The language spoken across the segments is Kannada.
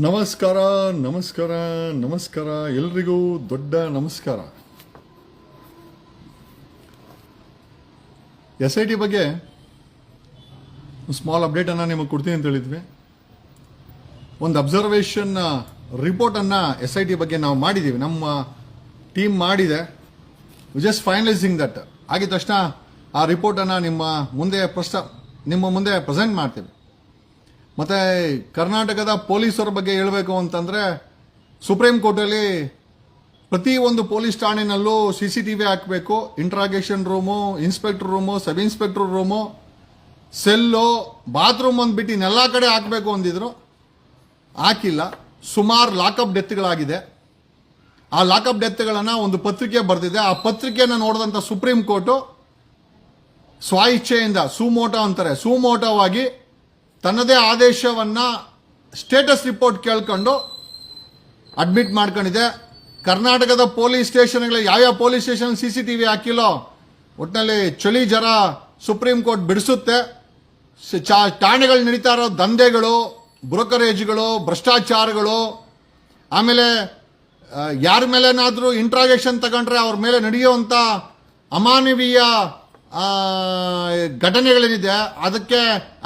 ನಮಸ್ಕಾರ ನಮಸ್ಕಾರ ನಮಸ್ಕಾರ. ಎಲ್ರಿಗೂ ದೊಡ್ಡ ನಮಸ್ಕಾರ. ಎಸ್ ಐ ಟಿ ಬಗ್ಗೆ ಸ್ಮಾಲ್ ಅಪ್ಡೇಟನ್ನು ನಿಮಗೆ ಕೊಡ್ತೀನಿ ಅಂತ ಹೇಳಿದ್ವಿ. ಒಂದು ಅಬ್ಸರ್ವೇಷನ್ ರಿಪೋರ್ಟನ್ನು ಎಸ್ ಐ ಟಿ ಬಗ್ಗೆ ನಾವು ಮಾಡಿದ್ದೀವಿ ನಮ್ಮ ಟೀಮ್ ಮಾಡಿದೆ. ಜಸ್ಟ್ ಫೈನಲೈಸಿಂಗ್ ದಟ್ ಆಗಿದ ತಕ್ಷಣ ಆ ರಿಪೋರ್ಟನ್ನು ನಿಮ್ಮ ಮುಂದೆ ಪ್ರಸ್ತ ನಿಮ್ಮ ಮುಂದೆ ಪ್ರೆಸೆಂಟ್ ಮಾಡ್ತೀವಿ. ಮತ್ತೆ ಕರ್ನಾಟಕದ ಪೊಲೀಸರ ಬಗ್ಗೆ ಹೇಳಬೇಕು ಅಂತಂದ್ರೆ ಸುಪ್ರೀಂ ಕೋರ್ಟಲ್ಲಿ ಪ್ರತಿ ಒಂದು ಪೊಲೀಸ್ ಠಾಣೆನಲ್ಲೂ ಸಿ ಸಿ ಟಿ ವಿ ಹಾಕಬೇಕು. Interrogation room inspector room sub inspector room cell bathroom ಒಂದು ಬಿಟ್ಟು ಇನ್ನೆಲ್ಲ ಕಡೆ ಹಾಕಬೇಕು ಅಂದಿದ್ರು. ಹಾಕಿಲ್ಲ. ಸುಮಾರು ಲಾಕಪ್ ಡೆತ್ಗಳಾಗಿದೆ ಆ ಲಾಕಪ್ ಡೆತ್ಗಳನ್ನು ಒಂದು ಪತ್ರಿಕೆ ಬರೆದಿದೆ. ಆ ಪತ್ರಿಕೆಯನ್ನು ನೋಡಿದಂಥ ಸುಪ್ರೀಂ ಕೋರ್ಟು ಸ್ವ ಇಚ್ಛೆಯಿಂದ ಸುಮೋಟೋ ಅಂತಾರೆ. ಸುಮೋಟೋವಾಗಿ ತನ್ನದೇ ಆದೇಶವನ್ನ ಸ್ಟೇಟಸ್ ರಿಪೋರ್ಟ್ ಕೇಳ್ಕೊಂಡು ಅಡ್ಮಿಟ್ ಮಾಡ್ಕೊಂಡಿದೆ. ಕರ್ನಾಟಕದ ಪೊಲೀಸ್ ಸ್ಟೇಷನ್ಗಳು ಯಾವ್ಯಾವ police station C C T V ಹಾಕಿಲ್ಲೋ ಒಟ್ಟಿನಲ್ಲಿ ಚಳಿ ಜರ ಸುಪ್ರೀಂ ಕೋರ್ಟ್ ಬಿಡಿಸುತ್ತೆ. ಠಾಣೆಗಳು ನಡೀತಾ ಇರೋ ದಂಧೆಗಳು, ಬ್ರೋಕರೇಜ್ಗಳು, ಭ್ರಷ್ಟಾಚಾರಗಳು, ಆಮೇಲೆ ಯಾರ ಮೇಲೇನಾದರೂ ಇಂಟ್ರಾಗೇಷನ್ ತಗೊಂಡ್ರೆ ಅವ್ರ ಮೇಲೆ ನಡೆಯುವಂಥ ಅಮಾನವೀಯ ಘಟನೆಗಳೇನಿದೆ, ಅದಕ್ಕೆ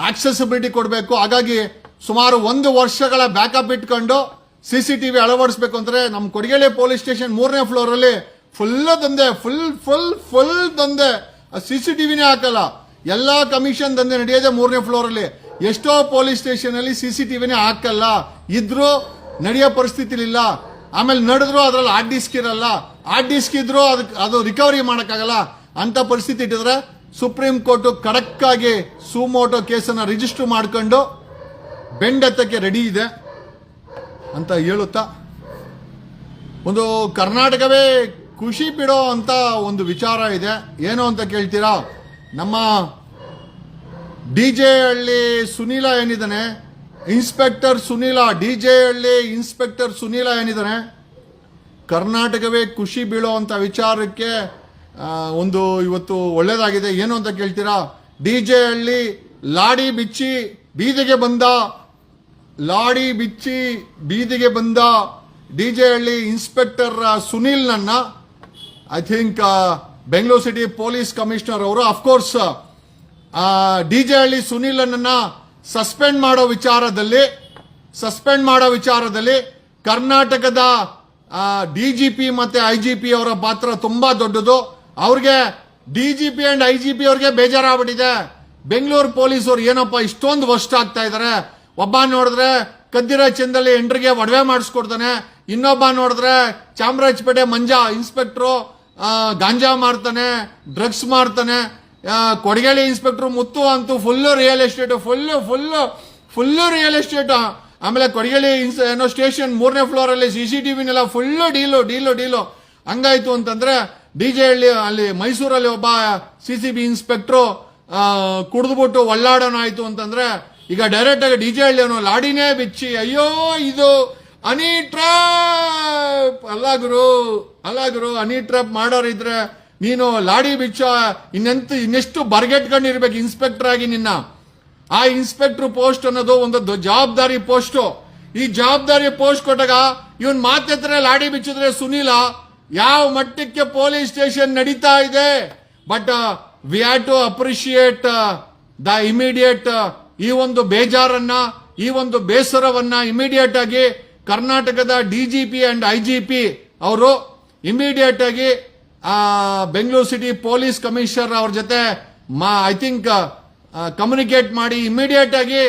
ಆಕ್ಸೆಸಿಬಿಲಿಟಿ ಕೊಡಬೇಕು. ಹಾಗಾಗಿ ಸುಮಾರು ಒಂದು ವರ್ಷಗಳ ಬ್ಯಾಕಪ್ ಇಟ್ಕೊಂಡು ಸಿ ಸಿ ಟಿ ವಿ ಅಳವಡಿಸ್ಬೇಕು ಅಂದ್ರೆ ನಮ್ಮ ಕೊಡಗೇಳಿ ಪೊಲೀಸ್ ಸ್ಟೇಷನ್ ಮೂರನೇ ಫ್ಲೋರಲ್ಲಿ ಫುಲ್ ದಂಧೆ ಫುಲ್ ಫುಲ್ ಫುಲ್ ದಂಧೆ. ಸಿ ಸಿ ಟಿ ವಿನೇ ಹಾಕಲ್ಲ. ಎಲ್ಲಾ ಕಮಿಷನ್ ದಂಧೆ ನಡೆಯೋದೇ ಮೂರನೇ ಫ್ಲೋರಲ್ಲಿ ಎಷ್ಟೋ ಪೊಲೀಸ್ ಸ್ಟೇಷನ್ ಅಲ್ಲಿ ಸಿ ಸಿ ಟಿ ವಿನೇ ಹಾಕಲ್ಲ. ಇದ್ರೂ ನಡೆಯೋ ಪರಿಸ್ಥಿತಿ ಇಲ್ಲ ಆಮೇಲೆ ನಡೆದ್ರು ಅದ್ರಲ್ಲಿ ಹಾರ್ಡ್ ಡಿಸ್ಕ್ ಇರಲ್ಲ. ಹಾರ್ಡ್ ಡಿಸ್ಕ್ ಇದ್ರೂ ಅದಕ್ಕೆ ಅದು ರಿಕವರಿ ಮಾಡೋಕ್ಕಾಗಲ್ಲ. ಅಂತ ಪರಿಸ್ಥಿತಿ ಇಟ್ಟಿದ್ರೆ ಸುಪ್ರೀಂ ಕೋರ್ಟ್ ಆಗಿ ಸುಮೋಟೋ ಕೇಸನ್ನ ರಿಜಿಸ್ಟರ್ ಮಾಡ್ಕೊಂಡು ಬೆಂಡತ್ತಕ್ಕೆ ರೆಡಿ ಇದೆ ಅಂತ ಹೇಳುತ್ತಾ? ಒಂದು ಕರ್ನಾಟಕವೇ ಖುಷಿ ಬಿಡೋ ಅಂತ ಒಂದು ವಿಚಾರ ಇದೆ. ಏನು ಅಂತ ಕೇಳ್ತೀರಾ? ನಮ್ಮ D J Halli Sunil ಏನಿದ್ದಾನೆ? Inspector Sunil D J Halli inspector Sunil ಏನಿದ್ದಾನೆ? ಕರ್ನಾಟಕವೇ ಖುಷಿ ಬೀಳೋ ಅಂತ ವಿಚಾರಕ್ಕೆ ಒಂದು ಇವತ್ತು ಒಳ್ಳೆಯದಾಗಿದೆ ಏನು ಅಂತ ಕೇಳ್ತೀರಾ? ಡಿ ಜೆ ಹಳ್ಳಿ ಲಾಡಿ ಬಿಚ್ಚಿ ಬೀದಿಗೆ ಬಂದ, ಲಾಡಿ ಬಿಚ್ಚಿ ಬೀದಿಗೆ ಬಂದ D J Halli inspector Sunil ನನ್ನ I think Bengaluru city police commissioner ಅವರು of course D J Halli Sunil ನನ್ನ ಸಸ್ಪೆಂಡ್ ಮಾಡೋ ವಿಚಾರದಲ್ಲಿ, ಸಸ್ಪೆಂಡ್ ಮಾಡೋ ವಿಚಾರದಲ್ಲಿ ಕರ್ನಾಟಕದ ಡಿ ಜಿ ಪಿ ಮತ್ತೆ ಐ ಜಿ ಪಿ ಅವರ ಪಾತ್ರ ತುಂಬಾ ದೊಡ್ಡದು. ಅವ್ರಿಗೆ D G P and I G P ಅವ್ರಿಗೆ ಬೇಜಾರಾಗ್ಬಿಟ್ಟಿದೆ. ಬೆಂಗಳೂರು ಪೊಲೀಸರು ಏನಪ್ಪ ಇಷ್ಟೊಂದು ವಸ್ಟ್ ಆಗ್ತಾ ಇದ್ದಾರೆ ಒಬ್ಬ ನೋಡಿದ್ರೆ ಕದ್ದಿರೋ ಚಂದಲ್ಲಿ ಎಂಟ್ರಿಗೆ ಒಡವೆ ಮಾಡಿಸ್ಕೊಡ್ತಾನೆ. ಇನ್ನೊಬ್ಬ ನೋಡಿದ್ರೆ ಚಾಮರಾಜಪೇಟೆ ಮಂಜಾ ಇನ್ಸ್ಪೆಕ್ಟ್ರು ಗಾಂಜಾ ಮಾರ್ತಾನೆ, ಡ್ರಗ್ಸ್ ಮಾರ್ತಾನೆ. ಕೊಡಿಗೇಳಿ ಇನ್ಸ್ಪೆಕ್ಟ್ರು ಮುತ್ತು ಅಂತೂ full real estate full full full real estate ಆಮೇಲೆ ಕೊಡಗೇಳಿ ಇನ್ಸ್, ಏನೋ ಸ್ಟೇಷನ್ ಮೂರನೇ ಫ್ಲೋರಲ್ಲಿ ಸಿ ಸಿ ಟಿ ವಿನೆಲ್ಲ ಫುಲ್ಲು ಡೀಲು ಡೀಲು ಡೀಲು. ಹಂಗಾಯ್ತು ಅಂತಂದ್ರೆ ಡಿ ಹಳ್ಳಿ, ಅಲ್ಲಿ ಮೈಸೂರಲ್ಲಿ ಒಬ್ಬ ಸಿ ಸಿ ಬಿ ಇನ್ಸ್ಪೆಕ್ಟ್ರು ಕುಡಿದ್ಬಿಟ್ಟು ಒಳ್ಳಾಡೋಣ ಆಯ್ತು ಅಂತಂದ್ರೆ, ಈಗ ಡೈರೆಕ್ಟ್ ಆಗಿ ಡಿ ಜೆ ಹಳ್ಳಿ ಅವನು ಲಾಡಿನೇ ಬಿಚ್ಚಿ, ಅಯ್ಯೋ, ಇದು ಅನಿ ಟ್ರಾಪ್! ಅಲ್ಲ ಗುರು ಅಲ್ಲ ಗುರು ಅನಿ ಟ್ರಾಪ್ ಮಾಡೋರಿದ್ರೆ ನೀನು ಲಾಡಿ ಬಿಚ್ಚ, ಇನ್ನೆಂತ, ಇನ್ನೆಷ್ಟು ಬರ್ಗೆಟ್ಕೊಂಡಿರ್ಬೇಕು ಇನ್ಸ್ಪೆಕ್ಟರ್ ಆಗಿ ನಿನ್ನ. ಆ ಇನ್ಸ್ಪೆಕ್ಟರ್ ಪೋಸ್ಟ್ ಅನ್ನೋದು ಒಂದು ಜವಾಬ್ದಾರಿ ಪೋಸ್ಟ್. ಈ ಜವಾಬ್ದಾರಿ ಪೋಸ್ಟ್ ಕೊಟ್ಟಾಗ ಇವನ್ ಮಾತೆತ್ರೆ ಲಾಡಿ ಬಿಚ್ಚಿದ್ರೆ ಸುನೀಲ ಯಾವ ಮಟ್ಟಕ್ಕೆ ಪೊಲೀಸ್ ಸ್ಟೇಷನ್ ನಡೀತಾ ಇದೆ, but we have to appreciate the immediate ಈ ಒಂದು ಬೇಜಾರನ್ನ, ಈ ಒಂದು ಬೇಸರವನ್ನ ಇಮಿಡಿಯೇಟ್ ಆಗಿ ಕರ್ನಾಟಕದ ಡಿಜಿಪಿ ಅಂಡ್ ಐಜಿಪಿ ಅವರು ಇಮಿಡಿಯೇಟ್ ಆಗಿ ಬೆಂಗಳೂರು ಸಿಟಿ ಪೊಲೀಸ್ ಕಮಿಷನರ್ ಅವ್ರ ಜೊತೆ, ಮಾ ಐ ಥಿಂಕ್ ಕಮ್ಯುನಿಕೇಟ್ ಮಾಡಿ ಇಮಿಡಿಯೇಟ್ ಆಗಿ,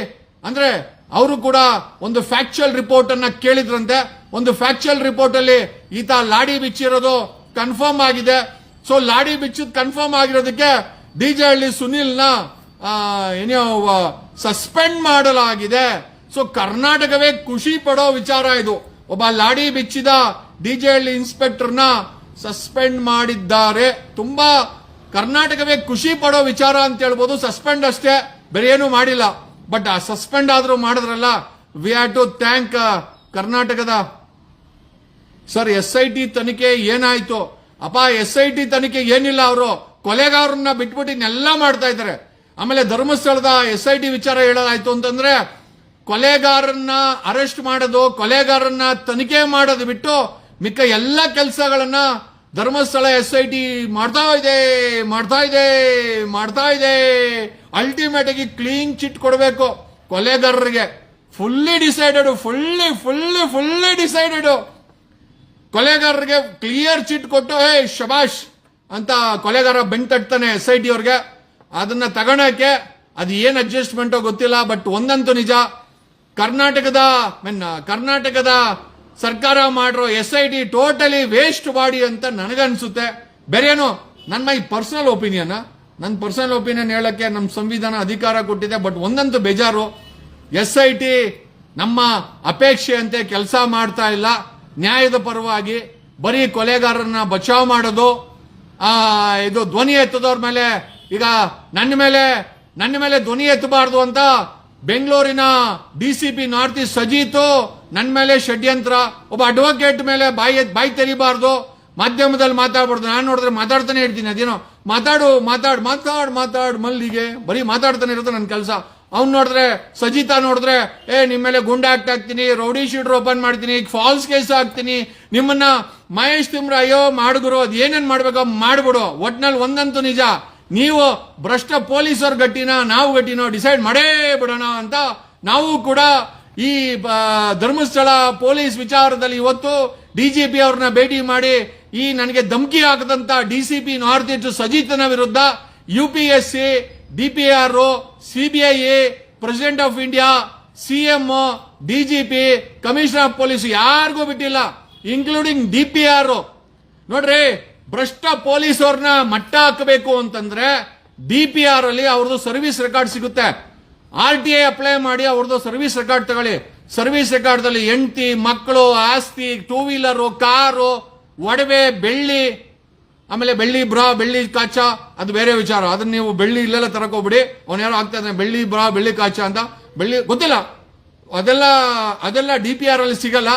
ಅಂದ್ರೆ ಅವರು ಕೂಡ ಒಂದು ಫ್ಯಾಕ್ಚುಯಲ್ ರಿಪೋರ್ಟ್ ಅನ್ನ ಕೇಳಿದ್ರಂತೆ. ಒಂದು ಫ್ಯಾಕ್ಚುಯಲ್ ರಿಪೋರ್ಟ್ ಅಲ್ಲಿ ಈತ ಲಾಡಿ ಬಿಚ್ಚಿರೋದು ಕನ್ಫರ್ಮ್ ಆಗಿದೆ. ಸೊ ಲಾಡಿ ಬಿಚ್ಚಿದ್ ಕನ್ಫರ್ಮ್ ಆಗಿರೋದಕ್ಕೆ ಡಿ ಜೆ ಹಳ್ಳಿ ಸುನಿಲ್ನ ಏನೋ ಸಸ್ಪೆಂಡ್ ಮಾಡಲಾಗಿದೆ. ಸೊ ಕರ್ನಾಟಕವೇ ಖುಷಿ ಪಡೋ ವಿಚಾರ ಇದು. ಒಬ್ಬ ಲಾಡಿ ಬಿಚ್ಚಿದ ಡಿ ಜೆ ಹಳ್ಳಿ ಇನ್ಸ್ಪೆಕ್ಟರ್ನ ಸಸ್ಪೆಂಡ್ ಮಾಡಿದ್ದಾರೆ. ತುಂಬಾ ಕರ್ನಾಟಕವೇ ಖುಷಿ ಪಡೋ ವಿಚಾರ ಅಂತ ಹೇಳ್ಬೋದು. ಸಸ್ಪೆಂಡ್ ಅಷ್ಟೇ, ಬೇರೆ ಏನು ಮಾಡಿಲ್ಲ. ಬಟ್ ಆ ಸಸ್ಪೆಂಡ್ ಆದರೂ ಮಾಡಿದ್ರಲ್ಲ ವಿ ಹ್ಯಾಡ್ ಟು ಥ್ಯಾಂಕ್ ಕರ್ನಾಟಕದ ಸರ್ ಎಸ್ ಐ ಟಿ ತನಿಖೆ ಏನಾಯ್ತು? ಅಪ್ಪ ಎಸ್ ಐ ಟಿ ತನಿಖೆ ಏನಿಲ್ಲ ಅವರು. ಕೊಲೆಗಾರನ್ನ ಬಿಟ್ಬಿಟ್ಟು ಇನ್ನೆಲ್ಲ ಮಾಡ್ತಾ ಇದ್ದಾರೆ. ಆಮೇಲೆ ಧರ್ಮಸ್ಥಳದ ಎಸ್ ಐ ಟಿ ವಿಚಾರ ಹೇಳೋದಾಯ್ತು ಅಂತಂದ್ರೆ ಕೊಲೆಗಾರನ್ನ ಅರೆಸ್ಟ್ ಮಾಡೋದು ಕೊಲೆಗಾರನ್ನ ತನಿಖೆ ಮಾಡೋದು ಬಿಟ್ಟು ಮಿಕ್ಕ ಎಲ್ಲ ಕೆಲಸಗಳನ್ನ ಧರ್ಮಸ್ಥಳ ಎಸ್ ಐ ಟಿ ಮಾಡ್ತಾ ಇದೆ ಮಾಡ್ತಾ ಇದೆ ಮಾಡ್ತಾ ಇದೆ. ಅಲ್ಟಿಮೇಟ್ ಆಗಿ ಕ್ಲೀನ್ ಚಿಟ್ ಕೊಡಬೇಕು. ಕೊಲೆಗಾರರಿಗೆ fully decided fully fully fully decided ಕೊಲೆಗಾರರಿಗೆ clear chit ಕೊಟ್ಟು, ಹೇ, ಶಬಾಷ್ ಅಂತ ಕೊಲೆಗಾರ ಬೆನ್ ತಟ್ತಾನೆ ಎಸ್ ಐ ಟಿ ಅವ್ರಿಗೆ. ಅದನ್ನ ತಗೊಳಕ್ಕೆ ಅದು ಏನ್ ಅಡ್ಜಸ್ಟ್ಮೆಂಟ್ ಗೊತ್ತಿಲ್ಲ ಬಟ್ ಒಂದಂತೂ ನಿಜ. ಕರ್ನಾಟಕದ ಮೀನ್ ಕರ್ನಾಟಕದ ಸರ್ಕಾರ ಮಾಡಿರೋ S I T totally waste body ಅಂತ ನನಗನ್ಸುತ್ತೆ. ಬೇರೇನು, ನನ್ನ ಮೈ ಪರ್ಸನಲ್ ಒಪಿನಿಯನ್ ನನ್ನ ಪರ್ಸನಲ್ ಒಪಿನಿಯನ್ ಹೇಳಕ್ಕೆ ನಮ್ಮ ಸಂವಿಧಾನ ಅಧಿಕಾರ ಕೊಟ್ಟಿದೆ ಬಟ್ ಒಂದಂತೂ ಬೇಜಾರು. ಎಸ್ ಐ ಟಿ ನಮ್ಮ ಅಪೇಕ್ಷೆಯಂತೆ ಕೆಲಸ ಮಾಡ್ತಾ ಇಲ್ಲ. ನ್ಯಾಯದ ಪರವಾಗಿ ಬರೀ ಕೊಲೆಗಾರರನ್ನ ಬಚಾವ್ ಮಾಡೋದು ಇದು ಧ್ವನಿ ಎತ್ತದವ್ರ ಮೇಲೆ, ಈಗ ನನ್ನ ಮೇಲೆ ನನ್ನ ಮೇಲೆ ಧ್ವನಿ ಎತ್ತಬಾರ್ದು ಅಂತ ಬೆಂಗಳೂರಿನ D C P north east Sajith ನನ್ನ ಮೇಲೆ ಷಡ್ಯಂತ್ರ. ಒಬ್ಬ ಅಡ್ವೊಕೇಟ್ ಮೇಲೆ ಬಾಯಿ ಬಾಯಿ ತೆರಿಬಾರ್ದು. ಮಾಧ್ಯಮದಲ್ಲಿ ಮಾತಾಡ್ಬಾರ್ದು. ನಾನು ನೋಡಿದ್ರೆ ಮಾತಾಡ್ತಾನೆ ಇರ್ತೀನಿ. ಅದೇನೋ, ಮಾತಾಡು ಮಾತಾಡು ಮಾತಾಡು ಮಾತಾಡು, ಮಲ್ಲಿಗೆ. ಬರೀ ಮಾತಾಡ್ತಾನೆ ಇರುತ್ತೆ ನನ್ನ ಕೆಲಸ. ಅವ್ನು ನೋಡಿದ್ರೆ, ಸಜಿತಾ ನೋಡಿದ್ರೆ, ಏ ನಿಮ್ಮ ಮೇಲೆ ಗುಂಡ ಹಾಕ್ತೀನಿ, ರೌಡಿ ಶೀಟರ್ ಓಪನ್ ಮಾಡ್ತೀನಿ ಫಾಲ್ಸ್ ಕೇಸ್ ಹಾಕ್ತೀನಿ. ನಿಮ್ಮನ್ನ ಮಹೇಶ್ ತಿಮ್ರ, ಅಯ್ಯೋ ಮಾಡಿದ್ರು ಅದು ಏನೇನು ಮಾಡ್ಬೇಕೋ ಮಾಡ್ಬಿಡು. ಒಟ್ನಲ್ಲಿ ಒಂದಂತೂ ನಿಜ. ನೀವು ಭ್ರಷ್ಟ ಪೊಲೀಸರು ಗಟ್ಟಿನ, ನಾವು ಗಟ್ಟಿನೋ ಡಿಸೈಡ್ ಮಾಡೇ ಬಿಡೋಣ ಅಂತ ನಾವು ಕೂಡ ಈ ಧರ್ಮಸ್ಥಳ ಪೊಲೀಸ್ ವಿಚಾರದಲ್ಲಿ ಇವತ್ತು ಡಿಜಿಪಿ ಅವ್ರನ್ನ ಭೇಟಿ ಮಾಡಿ ಈ ನನಗೆ ಧಮಕಿ ಹಾಕದಂತ ಪಿ ನಾರ್ತ್ ಈಸ್ಟ್ ಸಜಿತನ ವಿರುದ್ಧ U P S C D P R CBI president of India CM DGP commissioner of police ಯಾರಿಗೂ ಬಿಟ್ಟಿಲ್ಲ ಇನ್ಕ್ಲೂಡಿಂಗ್ ಡಿ ಪಿ ಆರ್ ನೋಡ್ರಿ, ಭ್ರಷ್ಟ ಪೊಲೀಸ್ ಅವ್ರನ್ನ ಮಟ್ಟ ಹಾಕಬೇಕು ಅಂತಂದ್ರೆ ಡಿಪಿಆರ್ ಅಲ್ಲಿ ಅವ್ರದ್ದು ಸರ್ವಿಸ್ ರೆಕಾರ್ಡ್ ಸಿಗುತ್ತೆ. ಆರ್ ಟಿ ಐ ಅಪ್ಲೈ ಮಾಡಿ ಅವ್ರದ್ದು ಸರ್ವಿಸ್ ರೆಕಾರ್ಡ್ ತಗೊಳ್ಳಿ. ಸರ್ವಿಸ್ ರೆಕಾರ್ಡ್ದಲ್ಲಿ ಎಂಟಿ ಮಕ್ಕಳು, ಆಸ್ತಿ, ಟೂ ವೀಲರು, ಕಾರು ಒಡವೆ, ಬೆಳ್ಳಿ, ಆಮೇಲೆ ಬೆಳ್ಳಿ ಬ್ರಾ, ಬೆಳ್ಳಿ ಕಾಚ, ಅದು ಬೇರೆ ವಿಚಾರ. ಅದನ್ನ ನೀವು ಬೆಳ್ಳಿ ಇಲ್ಲೆಲ್ಲ ತರಕೋಬಿಡಿ. ಅವ್ನು ಯಾರೋ ಆಗ್ತಾ ಇದ್ದಾನೆ, ಬೆಳ್ಳಿ ಬ್ರಾ, ಬೆಳ್ಳಿ ಕಾಚ ಅಂತ. ಬೆಳ್ಳಿ ಗೊತ್ತಿಲ್ಲ. ಅದೆಲ್ಲ ಅದೆಲ್ಲ ಡಿ ಪಿ ಆರ್ ಅಲ್ಲಿ ಸಿಗಲ್ಲ.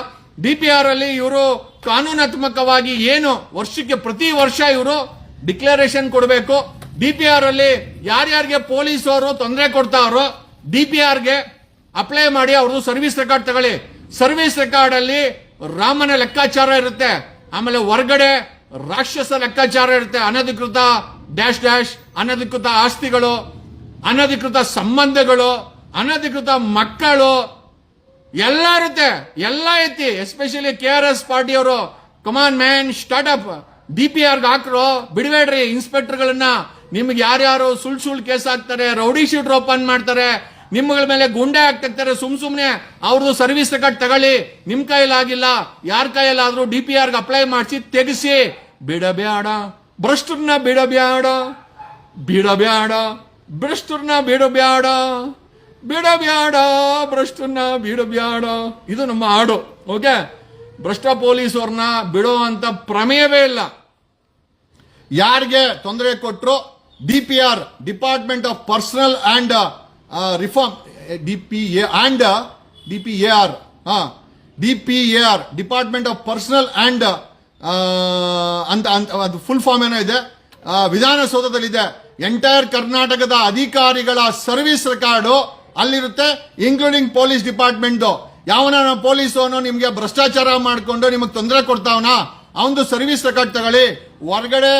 ಡಿ ಪಿ ಆರ್ ಅಲ್ಲಿ ಇವರು ಕಾನೂನಾತ್ಮಕವಾಗಿ ಏನು ವರ್ಷಕ್ಕೆ ಪ್ರತಿ ವರ್ಷ ಇವರು ಡಿಕ್ಲರೇಷನ್ ಕೊಡಬೇಕು. ಡಿ ಪಿ ಆರ್ ಅಲ್ಲಿ ಯಾರ್ಯಾರಿಗೆ ಪೊಲೀಸ್ ಅವರು ತೊಂದರೆ ಕೊಡ್ತಾರೋ ಡಿ ಪಿ ಆರ್ಗೆ ಅಪ್ಲೈ ಮಾಡಿ ಅವ್ರದ್ದು ಸರ್ವಿಸ್ ರೆಕಾರ್ಡ್ ತಗೊಳ್ಳಿ. ಸರ್ವಿಸ್ ರೆಕಾರ್ಡ್ ಅಲ್ಲಿ ರಾಮನ ಲೆಕ್ಕಾಚಾರ ಇರುತ್ತೆ. ಆಮೇಲೆ ಹೊರಗಡೆ ರಾಕ್ಷಸ ಲೆಕ್ಕಾಚಾರ ಇರುತ್ತೆ. ಅನಧಿಕೃತ ಡ್ಯಾಶ್ ಡ್ಯಾಶ್, ಅನಧಿಕೃತ ಆಸ್ತಿಗಳು, ಅನಧಿಕೃತ ಸಂಬಂಧಗಳು, ಅನಧಿಕೃತ ಮಕ್ಕಳು, ಎಲ್ಲ ಇರುತ್ತೆ. ಎಲ್ಲ ಐತಿ. Especially K R S ಪಾರ್ಟಿಯವರು come on man startup D P ಆರ್ಗೆ ಹಾಕ್ರು. ಬಿಡಬೇಡ್ರಿ, ಇನ್ಸ್ಪೆಕ್ಟರ್ಗಳನ್ನ. ನಿಮ್ಗೆ ಯಾರ್ಯಾರು ಸುಳ್ ಸುಳ್ ಕೇಸ್ ಹಾಕ್ತಾರೆ, ರೌಡಿ ಶೀಟ್ ಓಪನ್ ಮಾಡ್ತಾರೆ. ನಿಮ್ಮಗಳ ಮೇಲೆ ಗುಂಡೆ ಹಾಕ್ತಿರ್ತಾರೆ ಸುಮ್ ಸುಮ್ನೆ ಅವ್ರದ್ದು ಸರ್ವಿಸ್ ರೆಕಾರ್ಡ್ ತಗೊಳ್ಳಿ. ನಿಮ್ ಆಗಿಲ್ಲ, ಯಾರ ಕೈಯಲ್ಲಾದ್ರೂ ಡಿ ಪಿ ಆರ್ಗೆ ಅಪ್ಲೈ ಮಾಡಿಸಿ ತೆಗಿಸಿ. ಬಿಡಬೇಡ ಭ್ರಷ್ಟರನ್ನ ಬಿಡಬ್ಯಾಡ. ಬಿಡಬ್ಯಾಡ. ಭ್ರಷ್ಟರನ್ನ ಬಿಡಬೇಡ ಬಿಡಬ್ಯಾಡ. ಭ್ರಷ್ಟ್ರನ್ನ ಬಿಡಬ್ಯಾಡ. ಇದು ನಮ್ಮ ಹಾಡು, ಓಕೆ? ಭ್ರಷ್ಟ ಪೊಲೀಸವ್ರನ್ನ ಬಿಡೋ ಅಂತ ಪ್ರಮೇಯವೇ ಇಲ್ಲ. ಯಾರಿಗೆ ತೊಂದರೆ ಕೊಟ್ಟರು D P R, department of personnel and reform D P A and D P A R ಹಾಂ D P A R department of personnel and ಅಂತ ಅಂತ, ಅದು ಫುಲ್ ಫಾರ್ಮ್ ಏನೋ ಇದೆ. ವಿಧಾನಸೌಧದಲ್ಲಿದೆ. ಎಂಟೈರ್ ಕರ್ನಾಟಕದ ಅಧಿಕಾರಿಗಳ ಸರ್ವಿಸ್ ರೆಕಾರ್ಡು ಅಲ್ಲಿರುತ್ತೆ ಇನ್ಕ್ಲೂಡಿಂಗ್ ಪೊಲೀಸ್ ಡಿಪಾರ್ಟ್ಮೆಂಟ್ದು ಯಾವನ ಪೊಲೀಸವನು ನಿಮಗೆ ಭ್ರಷ್ಟಾಚಾರ ಮಾಡಿಕೊಂಡು ನಿಮಗೆ ತೊಂದರೆ ಕೊಡ್ತಾವನ? ಅವನದು ಸರ್ವಿಸ್ ರೆಕಾರ್ಡ್ ತಗೊಳ್ಳಿ. ಹೊರಗಡೆ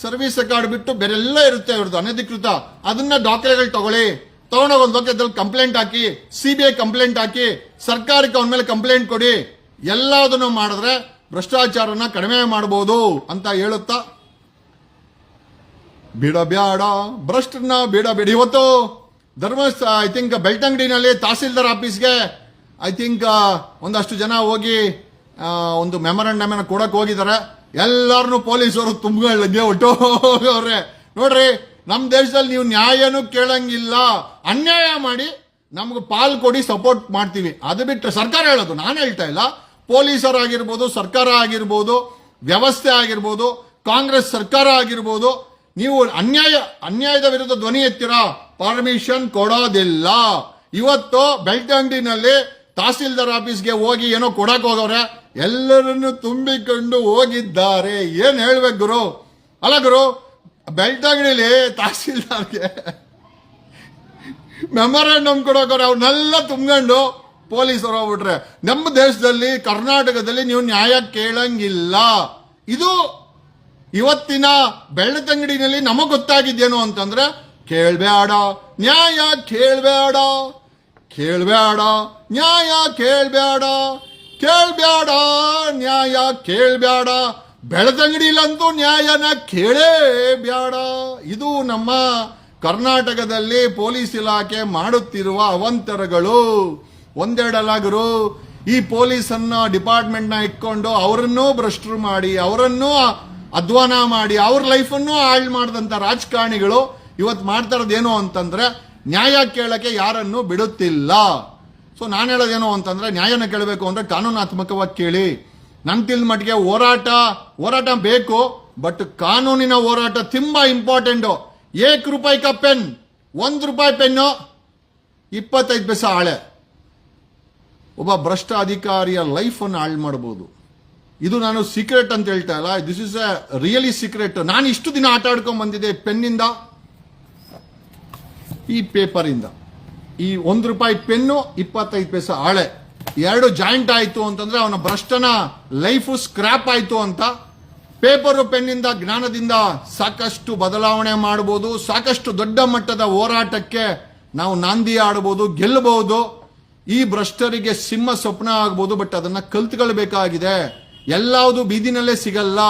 ಸರ್ವಿಸ್ ರೆಕಾರ್ಡ್ ಬಿಟ್ಟು ಬೇರೆಲ್ಲ ಇರುತ್ತೆ ಅವ್ರದ್ದು ಅನಧಿಕೃತ. ಅದನ್ನ ದಾಖಲೆಗಳು ತಗೊಳ್ಳಿ. ತಗೊಂಡೋಗಿ ಒಂದು ಅದ್ರಲ್ಲಿ ಕಂಪ್ಲೇಂಟ್ ಹಾಕಿ ಸಿ ಬಿ ಐ ಕಂಪ್ಲೇಂಟ್ ಹಾಕಿ, ಸರ್ಕಾರಕ್ಕೆ ಅವನ ಮೇಲೆ ಕಂಪ್ಲೇಂಟ್ ಕೊಡಿ. ಎಲ್ಲದನ್ನು ಮಾಡಿದ್ರೆ ಭ್ರಷ್ಟಾಚಾರನ ಕಡಿಮೆ ಮಾಡಬಹುದು ಅಂತ ಹೇಳುತ್ತಾ? ಬಿಡಬ್ಯಾಡ. ಭ್ರಷ್ಟರನ್ನ ಬಿಡಬೇಡ. ಇವತ್ತು ಧರ್ಮಸ್ಥ ಐ ಥಿಂಕ್ ಬೆಳ್ತಂಗಡಿನಲ್ಲಿ ತಹಸೀಲ್ದಾರ್ ಆಫೀಸ್ಗೆ ಐ ಥಿಂಕ್ ಒಂದಷ್ಟು ಜನ ಹೋಗಿ ಒಂದು ಮೆಮೊರಂಡಮ್ ಅನ್ನ ಕೊಡಕ್ ಹೋಗಿದ್ದಾರೆ. ಎಲ್ಲಾರನು ಪೊಲೀಸರು ತುಂಬಗಳಿಗೆ ಹೊಟ್ಟೋಗವ್ರೆ ನೋಡ್ರಿ ನಮ್ಮ ದೇಶದಲ್ಲಿ ನೀವು ನ್ಯಾಯನೂ ಕೇಳಂಗಿಲ್ಲ. ಅನ್ಯಾಯ ಮಾಡಿ ನಮ್ಗೆ ಪಾಲ್ ಕೊಡಿ, ಸಪೋರ್ಟ್ ಮಾಡ್ತೀವಿ. ಅದು ಬಿಟ್ಟರೆ ಸರ್ಕಾರ ಹೇಳೋದು, ನಾನು ಹೇಳ್ತಾ ಇಲ್ಲ. ಪೊಲೀಸರಾಗಿರ್ಬೋದು ಸರ್ಕಾರ ಆಗಿರ್ಬೋದು, ವ್ಯವಸ್ಥೆ ಆಗಿರ್ಬೋದು, ಕಾಂಗ್ರೆಸ್ ಸರ್ಕಾರ ಆಗಿರ್ಬೋದು, ನೀವು ಅನ್ಯಾಯ, ಅನ್ಯಾಯದ ವಿರುದ್ಧ ಧ್ವನಿ ಎತ್ತೀರಾ? ಪರ್ಮಿಷನ್ ಕೊಡೋದಿಲ್ಲ. ಇವತ್ತು ಬೆಳ್ತಂಗಡಿನಲ್ಲಿ ತಹಸೀಲ್ದಾರ್ ಆಫೀಸ್ಗೆ ಹೋಗಿ ಏನೋ ಕೊಡಕ್ಕೆ ಹೋಗವ್ರೆ. ಎಲ್ಲರನ್ನು ತುಂಬಿಕೊಂಡು ಹೋಗಿದ್ದಾರೆ. ಏನು ಹೇಳ್ಬೇಕು ಗುರು? ಅಲ್ಲ ಗುರು ಬೆಳ್ತಂಗಡಿಲಿ ತಹಸೀಲ್ದಾರ್ಗೆ ಮೆಮೊರಾಂಡಮ್ ಕೊಡೋಕ್ರೆ ಅವ್ರನ್ನೆಲ್ಲ ತುಂಬ್ಕೊಂಡು ಪೊಲೀಸರು ಹೋಗ್ಬಿಟ್ರೆ. ನಮ್ಮ ದೇಶದಲ್ಲಿ, ಕರ್ನಾಟಕದಲ್ಲಿ ನೀವು ನ್ಯಾಯ ಕೇಳಂಗಿಲ್ಲ. ಇದು ಇವತ್ತಿನ ಬೆಳ್ಳತಂಗಡಿನಲ್ಲಿ ನಮಗೆ ಗೊತ್ತಾಗಿದ್ದೇನು ಅಂತಂದ್ರೆ ಕೇಳ್ಬೇಡ ನ್ಯಾಯ ಕೇಳ್ಬೇಡ ಕೇಳ್ಬೇಡ ನ್ಯಾಯ ಕೇಳ್ಬೇಡ ಕೇಳ್ಬೇಡ ನ್ಯಾಯ ಕೇಳ್ಬೇಡ ಬೆಳದಂಗಡಿಲಂತೂ ನ್ಯಾಯನ ಕೇಳೇ ಬೇಡ ಇದು ನಮ್ಮ ಕರ್ನಾಟಕದಲ್ಲಿ ಪೊಲೀಸ್ ಇಲಾಖೆ ಮಾಡುತ್ತಿರುವ ಅವಂತರಗಳು. ಒಂದೆರಡಲಾಗರು ಈ ಪೊಲೀಸನ್ನ ಡಿಪಾರ್ಟ್ಮೆಂಟ್ನ ಇಟ್ಕೊಂಡು ಅವರನ್ನೂ ಭ್ರಷ್ಟರು ಮಾಡಿ, ಅವರನ್ನೂ ಅಧ್ವಾನ ಮಾಡಿ, ಅವ್ರ ಲೈಫನ್ನು ಹಾಳು ಮಾಡಿದಂತ ರಾಜಕಾರಣಿಗಳು ಇವತ್ತು ಮಾಡ್ತಾ ಇರೋದೇನು ಅಂತಂದ್ರೆ ನ್ಯಾಯ ಕೇಳಕ್ಕೆ ಯಾರನ್ನು ಬಿಡುತ್ತಿಲ್ಲ. ಸೊ ನಾನು ಹೇಳೋದೇನು ಅಂತಂದ್ರೆ, ನ್ಯಾಯನ ಕೇಳಬೇಕು ಅಂದ್ರೆ ಕಾನೂನಾತ್ಮಕವಾಗಿ ಕೇಳಿ. ನನ್ನ ತಿಳಿದ ಮಟ್ಟಿಗೆ ಹೋರಾಟ ಹೋರಾಟ ಬೇಕು ಬಟ್ ಕಾನೂನಿನ ಹೋರಾಟ ತುಂಬಾ ಇಂಪಾರ್ಟೆಂಟ್ ಏಕ್ ರೂಪಾಯಿ ಕ ಪೆನ್, ಒಂದು ರೂಪಾಯಿ ಪೆನ್ನು, ಇಪ್ಪತ್ತೈದು ಪೈಸೆ ಹಾಳೆ ಒಬ್ಬ ಭ್ರಷ್ಟ ಅಧಿಕಾರಿಯ ಲೈಫ್ ಅನ್ನು ಹಾಳು ಮಾಡಬಹುದು ಇದು ನಾನು ಸೀಕ್ರೆಟ್ ಅಂತ ಹೇಳ್ತಾ ಇಲ್ಲ. This is a really secret ನಾನು ಇಷ್ಟು ದಿನ ಆಟ ಆಡ್ಕೊಂಡ್ ಬಂದಿದ್ದೆ ಪೆನ್ನಿಂದ, ಈ ಪೇಪರ್ ಇಂದ. ಈ ಒಂದು ರೂಪಾಯಿ ಪೆನ್ನು, ಇಪ್ಪತ್ತೈದು ಪೈಸೆ ಹಾಳೆ ಎರಡು ಜಾಯಿಂಟ್ ಆಯಿತು ಅಂತಂದ್ರೆ ಅವನ ಭ್ರಷ್ಟನ ಲೈಫು ಸ್ಕ್ರಾಪ್ ಆಯಿತು ಅಂತ ಪೇಪರು ಪೆನ್ನಿಂದ ಜ್ಞಾನದಿಂದ ಸಾಕಷ್ಟು ಬದಲಾವಣೆ ಮಾಡಬಹುದು ಸಾಕಷ್ಟು ದೊಡ್ಡ ಮಟ್ಟದ ಹೋರಾಟಕ್ಕೆ ನಾವು ನಾಂದಿ ಆಡಬಹುದು ಗೆಲ್ಲಬಹುದು. ಈ ಭ್ರಷ್ಟರಿಗೆ ಸಿಂಹ ಸ್ವಪ್ನ ಆಗ್ಬೋದು, ಬಟ್ ಅದನ್ನ ಕಲ್ತ್ಕೊಳ್ಬೇಕಾಗಿದೆ ಎಲ್ಲಾವುದು ಬೀದಿನಲ್ಲೇ ಸಿಗಲ್ಲ.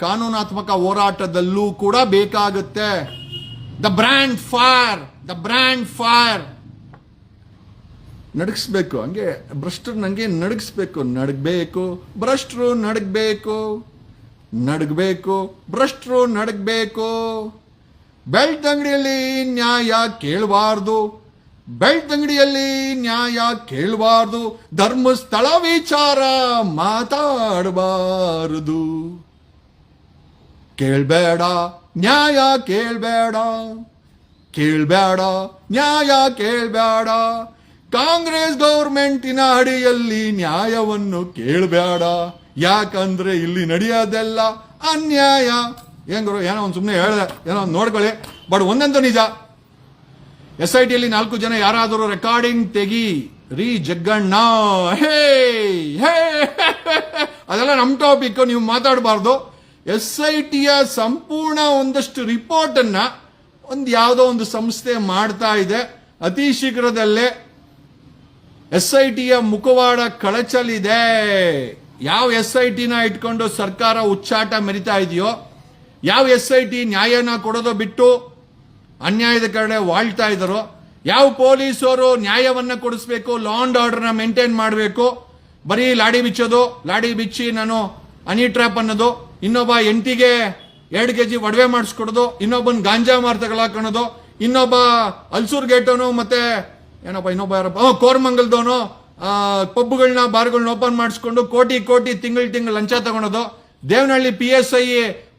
ಕಾನೂನಾತ್ಮಕ ಹೋರಾಟದಲ್ಲೂ ಕೂಡ ಬೇಕಾಗುತ್ತೆ. The brand fire the brand fire ನಡಗಿಸ್ಬೇಕು. ಹಂಗೆ ಭ್ರಷ್ಟರು ನನಗೆ ನಡಗಿಸ್ಬೇಕು. ನಡಗಬೇಕು. ಭ್ರಷ್ಟರು ನಡಗಬೇಕು. ನಡಗಬೇಕು. ಭ್ರಷ್ಟರು ನಡಗಬೇಕು. ಬೆಲ್ಟ್ ಅಂಗಡಿಯಲ್ಲಿ ನ್ಯಾಯ ಕೇಳಬಾರ್ದು. ಬೆಲ್ಟ್ ಅಂಗಡಿಯಲ್ಲಿ ನ್ಯಾಯ ಕೇಳಬಾರ್ದು. ಧರ್ಮಸ್ಥಳ ವಿಚಾರ ಮಾತಾಡಬಾರದು. ಕೇಳಬೇಡ. ನ್ಯಾಯ ಕೇಳಬೇಡ. ಕೇಳಬೇಡ. ನ್ಯಾಯ ಕೇಳ್ಬೇಡ. ಕಾಂಗ್ರೆಸ್ ಗೌರ್ಮೆಂಟಿನ ಅಡಿಯಲ್ಲಿ ನ್ಯಾಯವನ್ನು ಕೇಳಬೇಡ. ಯಾಕಂದ್ರೆ ಇಲ್ಲಿ ನಡೆಯೋದೆಲ್ಲ ಅನ್ಯಾಯ. ಏನ್ ಗುರು ಏನೋ ಒಂದು ಸುಮ್ಮನೆ ಹೇಳಿದೆ, ಏನೋ ಒಂದು ನೋಡ್ಕೊಳ್ಳಿ. ಬಟ್ ಒಂದಂತೂ ನಿಜ. ಎಸ್ ಐ ಟಿಯಲ್ಲಿ ನಾಲ್ಕು ಜನ ಯಾರಾದರೂ ರೆಕಾರ್ಡಿಂಗ್ ತೆಗಿ, ರೀ ಜಗ್ಗಣ್ಣ, ಹೇ ಹೇ, ಅದೆಲ್ಲ ನಮ್ಮ ಟಾಪಿಕ್, ನೀವು ಮಾತಾಡಬಾರ್ದು. ಎಸ್ ಐ ಟಿಯ ಸಂಪೂರ್ಣ ಒಂದಷ್ಟು ರಿಪೋರ್ಟ್ ಅನ್ನ ಒಂದು ಯಾವುದೋ ಒಂದು ಸಂಸ್ಥೆ ಮಾಡ್ತಾ ಇದೆ. ಅತಿ ಶೀಘ್ರದಲ್ಲೇ ಎಸ್ ಐ ಟಿಯ ಮುಖವಾಡ ಕಳಚಲಿದೆ. ಯಾವ ಎಸ್ ಐ ಟಿನ ಇಟ್ಕೊಂಡು ಸರ್ಕಾರ ಉಚ್ಚಾಟ ಮೆರಿತಾ ಇದೆಯೋ, ಯಾವ ಎಸ್ ಐ ಟಿ ನ್ಯಾಯನ ಕೊಡೋದು ಬಿಟ್ಟು ಅನ್ಯಾಯದ ಕಡೆ ವಾಳ್ತಾ ಇದ್ದಾರೋ ಯಾವ ಪೊಲೀಸರು ನ್ಯಾಯವನ್ನ ಕೊಡಿಸ್ಬೇಕು ಲಾ ಅಂಡ್ ಆರ್ಡರ್ನ ಮೇಂಟೈನ್ ಮಾಡಬೇಕು, ಬರೀ ಲಾಡಿ ಬಿಚ್ಚೋದು, ಲಾಡಿ ಬಿಚ್ಚಿ ನಾನು ಹನಿ ಟ್ರ್ಯಾಪ್ ಅನ್ನೋದು, ಇನ್ನೊಬ್ಬ ಎಂಟಿಗೆ ಎರಡು ಕೆಜಿ ಒಡವೆ ಮಾಡಿಸ್ಕೊಡೋದು, ಇನ್ನೊಬ್ಬನ್ ಗಾಂಜಾ ಮಾರ್ ಕಾಣೋದು, ಇನ್ನೊಬ್ಬ ಅಲ್ಸೂರ್ ಗೇಟನು ಮತ್ತೆ ಏನಪ್ಪ ಇನ್ನೊಬ್ಬ ಯಾರಪ್ಪ ಕೋರ್ಮಂಗಲ್ದವನು ಪಬ್ಗಳನ್ನ, ಬಾರ್ಗಳನ್ನ ಓಪನ್ ಮಾಡಿಸ್ಕೊಂಡು ಕೋಟಿ ಕೋಟಿ, ತಿಂಗಳು ತಿಂಗಳು ಲಂಚ ತಗೊಳೋದು. Devanahalli P S I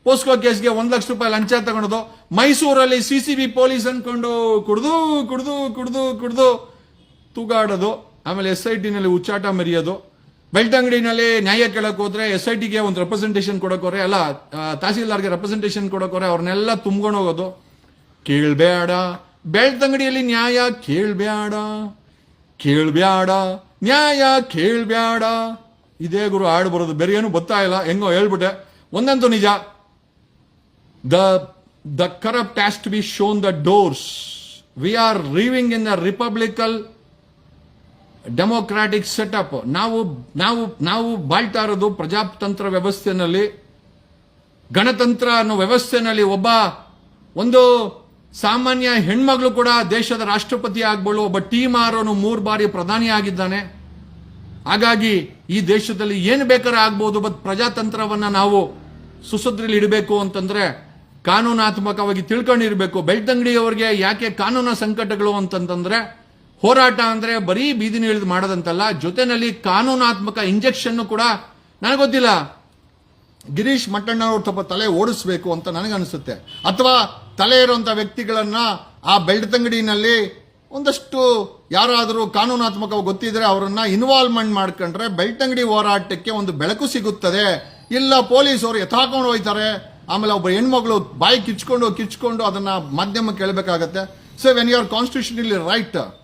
POCSO ಕೇಸ್ಗೆ ಒಂದ್ ಲಕ್ಷ ರೂಪಾಯಿ ಲಂಚ ತಗೊಳೋದು. ಮೈಸೂರಲ್ಲಿ ಸಿ ಸಿ ಬಿ ಪೊಲೀಸ್ ಅನ್ಕೊಂಡು ಕುಡ್ದು ಕುಡ್ದು ಕುಡ್ದು ಕುಡ್ದು ತೂಗಾಡೋದು. ಆಮೇಲೆ ಎಸ್ ಐ ಟಿನಲ್ಲಿ ಉಚ್ಚಾಟ ಮೆರೆಯೋದು. ಬೆಳ್ತಂಗಡಿನಲ್ಲಿ ನ್ಯಾಯ ಕೇಳಕ್ ಹೋದ್ರೆ ಎಸ್ ಐ ಟಿಗೆ ಒಂದು ರೆಪ್ರೆಸೆಂಟೇಷನ್ ಕೊಡೋಕೋರೆ ಅಲ್ಲ ತಹಸೀಲ್ದಾರ್ಗೆ ರೆಪ್ರೆಸೆಂಟೇಷನ್ ಕೊಡೋಕೋರೆ ಅವ್ರನ್ನೆಲ್ಲ ತುಂಬ್ಕೊಂಡು ಹೋಗೋದು. ಕೇಳ್ಬೇಡ. ಬೆಳ್ತಂಗಡಿಯಲ್ಲಿ ನ್ಯಾಯ ಕೇಳಬೇಡ ಕೇಳಬೇಡ ನ್ಯಾಯ ಕೇಳಬೇಡ ಇದೇ ಗುರು ಹಾಡು ಬರೋದು. ಬೇರೆ ಏನು ಗೊತ್ತಾ ಇಲ್ಲ. ಹೆಂಗೋ ಹೇಳ್ಬಿಟ್ಟೆ. ಒಂದಂತೂ ನಿಜ. The the corrupt has to be shown the doors we are living in the republican democratic setup ನಾವು ನಾವು ನಾವು ಬಾಳ್ತಾ ಇರೋದು ಪ್ರಜಾತಂತ್ರ ವ್ಯವಸ್ಥೆನಲ್ಲಿ ಗಣತಂತ್ರ ಅನ್ನೋ ವ್ಯವಸ್ಥೆನಲ್ಲಿ ಒಬ್ಬ, ಒಂದು ಸಾಮಾನ್ಯ ಹೆಣ್ಮಗಳು ಕೂಡ ದೇಶದ ರಾಷ್ಟ್ರಪತಿ ಆಗ್ಬೋಳು, ಒಬ್ಬ ಟೀಮ್ ಮಾರೋನು ಮೂರು ಬಾರಿ ಪ್ರಧಾನಿ ಆಗಿದ್ದಾನೆ. ಹಾಗಾಗಿ ಈ ದೇಶದಲ್ಲಿ ಏನು ಬೇಕಾದ್ರೆ ಆಗ್ಬೋದು, ಬಟ್ ಪ್ರಜಾತಂತ್ರವನ್ನು ನಾವು ಸುಸದ್ರಲ್ಲಿ ಇಡಬೇಕು ಅಂತಂದ್ರೆ ಕಾನೂನಾತ್ಮಕವಾಗಿ ತಿಳ್ಕೊಂಡಿರಬೇಕು. ಬೆಳ್ತಂಗಡಿಯವರಿಗೆ ಯಾಕೆ ಕಾನೂನ ಸಂಕಟಗಳು ಅಂತಂತಂದರೆ, ಹೋರಾಟ ಅಂದ್ರೆ ಬರೀ ಬೀದಿನ ಇಳಿದು ಮಾಡೋದಂತಲ್ಲ, ಜೊತೆನಲ್ಲಿ ಕಾನೂನಾತ್ಮಕ ಇಂಜೆಕ್ಷನ್ ಕೂಡ ನನಗೆ ಗೊತ್ತಿಲ್ಲ. ಗಿರೀಶ್ ಮಟ್ಟಣ್ಣವ್ರ ತಪ್ಪ ತಲೆ ಓಡಿಸ್ಬೇಕು ಅಂತ ನನಗನ್ಸುತ್ತೆ. ಅಥವಾ ತಲೆ ಇರುವಂಥ ವ್ಯಕ್ತಿಗಳನ್ನು ಆ ಬೆಳ್ತಂಗಡಿನಲ್ಲಿ ಒಂದಷ್ಟು ಯಾರಾದರೂ ಕಾನೂನಾತ್ಮಕವಾಗಿ ಗೊತ್ತಿದ್ರೆ ಅವರನ್ನ ಇನ್ವಾಲ್ವ್ಮೆಂಟ್ ಮಾಡ್ಕೊಂಡ್ರೆ ಬೆಳ್ತಂಗಡಿ ಹೋರಾಟಕ್ಕೆ ಒಂದು ಬೆಳಕು ಸಿಗುತ್ತದೆ. ಇಲ್ಲ ಪೊಲೀಸವರು ಎತ್ತಾಕೊಂಡು ಹೋಯ್ತಾರೆ ಆಮೇಲೆ ಒಬ್ಬ ಹೆಣ್ಮಗಳು ಬಾಯಿ ಕಿಚ್ಕೊಂಡು ಕಿಚ್ಕೊಂಡು ಅದನ್ನ ಮಾಧ್ಯಮಕ್ಕೆ ಕೇಳಬೇಕಾಗತ್ತೆ. ಸೊ ವೆನ್ ಯು ಆರ್ ಇಲ್ಲಿ ರೈಟ್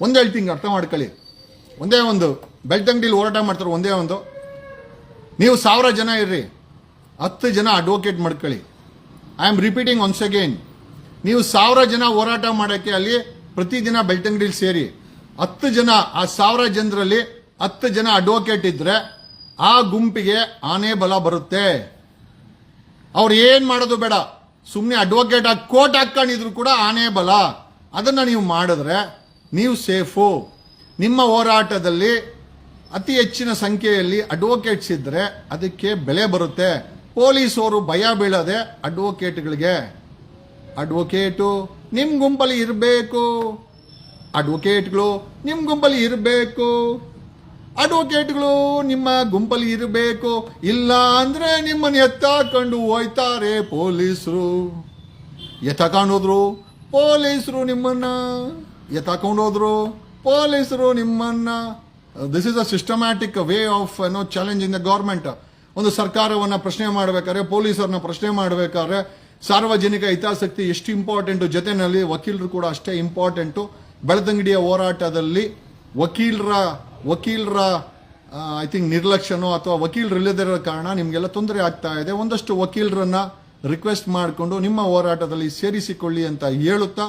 ಒಂದೇ ಹೇಳ್ತೀನಿ, ಅರ್ಥ ಮಾಡ್ಕೊಳ್ಳಿ. ಒಂದೇ ಒಂದು ಬೆಳ್ತಂಗಡಿಲಿ ಹೋರಾಟ ಮಾಡ್ತಾರೆ ಒಂದೇ ಒಂದು. ನೀವು ಸಾವಿರ ಜನ ಇರ್ರಿ, ಹತ್ತು ಜನ ಅಡ್ವೊಕೇಟ್ ಮಾಡ್ಕೊಳ್ಳಿ. I am repeating once again ನೀವು ಸಾವಿರ ಜನ ಹೋರಾಟ ಮಾಡೋಕ್ಕೆ ಅಲ್ಲಿ ಪ್ರತಿದಿನ ಬೆಳ್ತಂಗಡಿಲಿ ಸೇರಿ. ಹತ್ತು ಜನ, ಆ ಸಾವಿರ ಜನರಲ್ಲಿ ಹತ್ತು ಜನ ಅಡ್ವೊಕೇಟ್ ಇದ್ರೆ ಆ ಗುಂಪಿಗೆ ಆನೆ ಬಲ ಬರುತ್ತೆ. ಅವ್ರು ಏನು ಮಾಡೋದು ಬೇಡ. ಸುಮ್ಮನೆ ಅಡ್ವೊಕೇಟ್ ಆಗಿ ಕೋರ್ಟ್ ಹಾಕ್ಕೊಂಡಿದ್ರು ಕೂಡ ಆನೆ ಬಲ. ಅದನ್ನ ನೀವು ಮಾಡಿದ್ರೆ ನೀವು ಸೇಫು ನಿಮ್ಮ ಹೋರಾಟದಲ್ಲಿ ಅತಿ ಹೆಚ್ಚಿನ ಸಂಖ್ಯೆಯಲ್ಲಿ ಅಡ್ವೊಕೇಟ್ಸ್ ಇದ್ದರೆ ಅದಕ್ಕೆ ಬೆಲೆ ಬರುತ್ತೆ. ಪೊಲೀಸವರು ಭಯ ಬೀಳದೆ ಅಡ್ವೊಕೇಟ್ಗಳಿಗೆ ಅಡ್ವೊಕೇಟು ನಿಮ್ಮ ಗುಂಪಲ್ಲಿ ಇರಬೇಕು. ಅಡ್ವೊಕೇಟ್ಗಳು ನಿಮ್ಮ ಗುಂಪಲ್ಲಿ ಇರಬೇಕು. ಅಡ್ವೊಕೇಟ್ಗಳು ನಿಮ್ಮ ಗುಂಪಲ್ಲಿ ಇರಬೇಕು. ಇಲ್ಲ ಅಂದ್ರೆ ನಿಮ್ಮನ್ನ ಎತ್ತಾಕೊಂಡು ಹೋಯ್ತಾರೆ ಪೊಲೀಸರು. ಎತ್ತಾಕೊಂಡೋದ್ರು ಪೊಲೀಸರು ನಿಮ್ಮನ್ನ. ಎತ್ತಾಕೊಂಡೋದ್ರು ಪೊಲೀಸರು ನಿಮ್ಮನ್ನ. This is a systematic way of no challenging the government ಒಂದು ಸರ್ಕಾರವನ್ನ ಪ್ರಶ್ನೆ ಮಾಡಬೇಕಾದ್ರೆ, ಪೊಲೀಸರನ್ನ ಪ್ರಶ್ನೆ ಮಾಡಬೇಕಾದ್ರೆ, ಸಾರ್ವಜನಿಕ ಹಿತಾಸಕ್ತಿ ಎಷ್ಟು ಇಂಪಾರ್ಟೆಂಟು ಜೊತೆನಲ್ಲಿ ವಕೀಲರು ಕೂಡ ಅಷ್ಟೇ ಇಂಪಾರ್ಟೆಂಟು ಬೆಳದಂಗಡಿಯ ಹೋರಾಟದಲ್ಲಿ ವಕೀಲರ ವಕೀಲರ ಐ ಥಿಂಕ್ ನಿರ್ಲಕ್ಷ್ಯನೋ ಅಥವಾ ವಕೀಲರು ಇಲ್ಲದಿರೋ ಕಾರಣ ನಿಮಗೆಲ್ಲ ತೊಂದರೆ ಆಗ್ತಾ ಇದೆ. ಒಂದಷ್ಟು ವಕೀಲರನ್ನ ರಿಕ್ವೆಸ್ಟ್ ಮಾಡಿಕೊಂಡು ನಿಮ್ಮ ಹೋರಾಟದಲ್ಲಿ ಸೇರಿಸಿಕೊಳ್ಳಿ ಅಂತ ಹೇಳುತ್ತಾ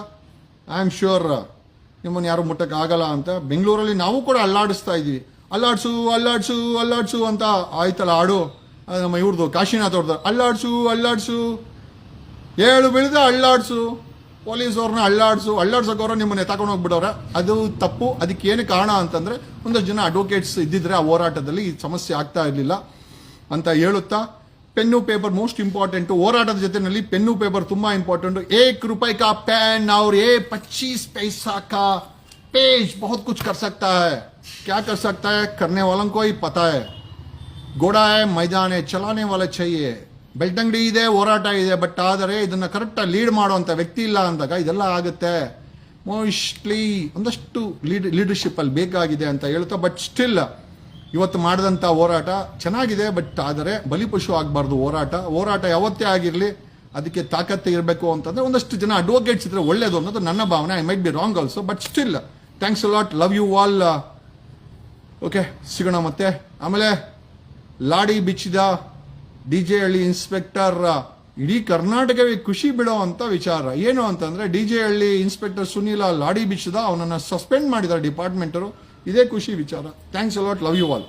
ಐ ಆಮ್ ಶ್ಯೂರ್ ನಿಮ್ಮನ್ನು ಯಾರು ಮುಟ್ಟಕ್ಕೆ ಆಗಲ್ಲ ಅಂತ ಬೆಂಗಳೂರಲ್ಲಿ ನಾವು ಕೂಡ ಅಲ್ಲಾಡಿಸ್ತಾ ಇದೀವಿ ಅಲ್ಲಾಡ್ಸು ಅಲ್ಲಾಡ್ಸು ಅಲ್ಲಾಡ್ಸು ಅಂತ ಆಯ್ತಲ್ಲ ಅದು ನಮ್ಮ ಇವ್ರದ್ದು ಕಾಶಿನಾಥ್ ಅವ್ರದ್ದು ಅಲ್ಲಾಡ್ಸು ಅಲ್ಲಾಡ್ಸು. ಏಳು ಬೆಳೆದ ಅಳ್ಳಾಡ್ಸು ಪೊಲೀಸವ್ರನ್ನ ಅಳ್ಳಾಡ್ಸು ಅಳ್ಳಾಡ್ಸೋಕವ್ರ ನಿಮ್ಮನ್ನ ತಗೊಂಡು ಹೋಗ್ಬಿಡೋರೆ ಅದು ತಪ್ಪು. ಅದಕ್ಕೆ ಏನು ಕಾರಣ ಅಂತಂದ್ರೆ ಒಂದಷ್ಟು ಜನ ಅಡ್ವೊಕೇಟ್ಸ್ ಇದ್ದಿದ್ರೆ ಆ ಹೋರಾಟದಲ್ಲಿ ಈ ಸಮಸ್ಯೆ ಆಗ್ತಾ ಇರಲಿಲ್ಲ ಅಂತ ಹೇಳುತ್ತಾ ಪೆನ್ನು ಪೇಪರ್ ಮೋಸ್ಟ್ ಇಂಪಾರ್ಟೆಂಟ್ ಹೋರಾಟದ ಜೊತೆನಲ್ಲಿ ಪೆನ್ನು ಪೇಪರ್ ತುಂಬಾ ಇಂಪಾರ್ಟೆಂಟ್ ಏಕ್ ರೂಪಾಯಿ ಕಾ पेन और ये पच्चीस पैसा का पेज बहुत कुछ कर सकता है क्या कर सकता है करने वालों को ही पता है ಗೋಡ ಮೈದಾನ ಚಲಾನೆ ವಾಲ ಚೈಯೆ ಬೆಳ್ತಂಗಡಿ ಇದೆ ಹೋರಾಟ ಇದೆ ಬಟ್ ಆದರೆ ಇದನ್ನ ಕರೆಕ್ಟ್ ಲೀಡ್ ಮಾಡುವಂತ ವ್ಯಕ್ತಿ ಇಲ್ಲ ಅಂದಾಗ ಇದೆಲ್ಲ ಆಗುತ್ತೆ ಮೋಸ್ಟ್ಲಿ ಒಂದಷ್ಟು ಲೀಡ್ ಲೀಡರ್ಶಿಪ್ ಅಲ್ಲಿ ಬೇಕಾಗಿದೆ ಅಂತ ಹೇಳ್ತಾ ಬಟ್ ಸ್ಟಿಲ್ ಇವತ್ತು ಮಾಡಿದಂಥ ಹೋರಾಟ ಚೆನ್ನಾಗಿದೆ ಬಟ್ ಆದರೆ ಬಲಿಪಶು ಆಗಬಾರ್ದು ಹೋರಾಟ. ಹೋರಾಟ ಯಾವತ್ತೇ ಆಗಿರಲಿ ಅದಕ್ಕೆ ತಾಕತ್ತೆ ಇರಬೇಕು ಅಂತಂದ್ರೆ ಒಂದಷ್ಟು ಜನ ಅಡ್ವೊಕೇಟ್ಸ್ ಇದ್ರೆ ಒಳ್ಳೇದು ಅನ್ನೋದು ನನ್ನ ಭಾವನೆ. I might be wrong also but still thanks lot love you all okay ಸಿಗೋಣ ಮತ್ತೆ. ಆಮೇಲೆ ಲಾಡಿ ಬಿಚ್ಚಿದ ಡಿ ಜೆ ಹಳ್ಳಿ ಇನ್ಸ್ಪೆಕ್ಟರ್ ಇಡೀ ಕರ್ನಾಟಕವೇ ಖುಷಿ ಬಿಡೋ ಅಂತ ವಿಚಾರ. ಏನು ಅಂತಂದ್ರೆ D J Halli inspector Sunil ಲಾಡಿ ಬಿಚ್ಚಿದ, ಅವನನ್ನು ಸಸ್ಪೆಂಡ್ ಮಾಡಿದ್ದಾರೆ ಡಿಪಾರ್ಟ್ಮೆಂಟರು ಇದೇ ಖುಷಿ ವಿಚಾರ. Thanks a lot love you all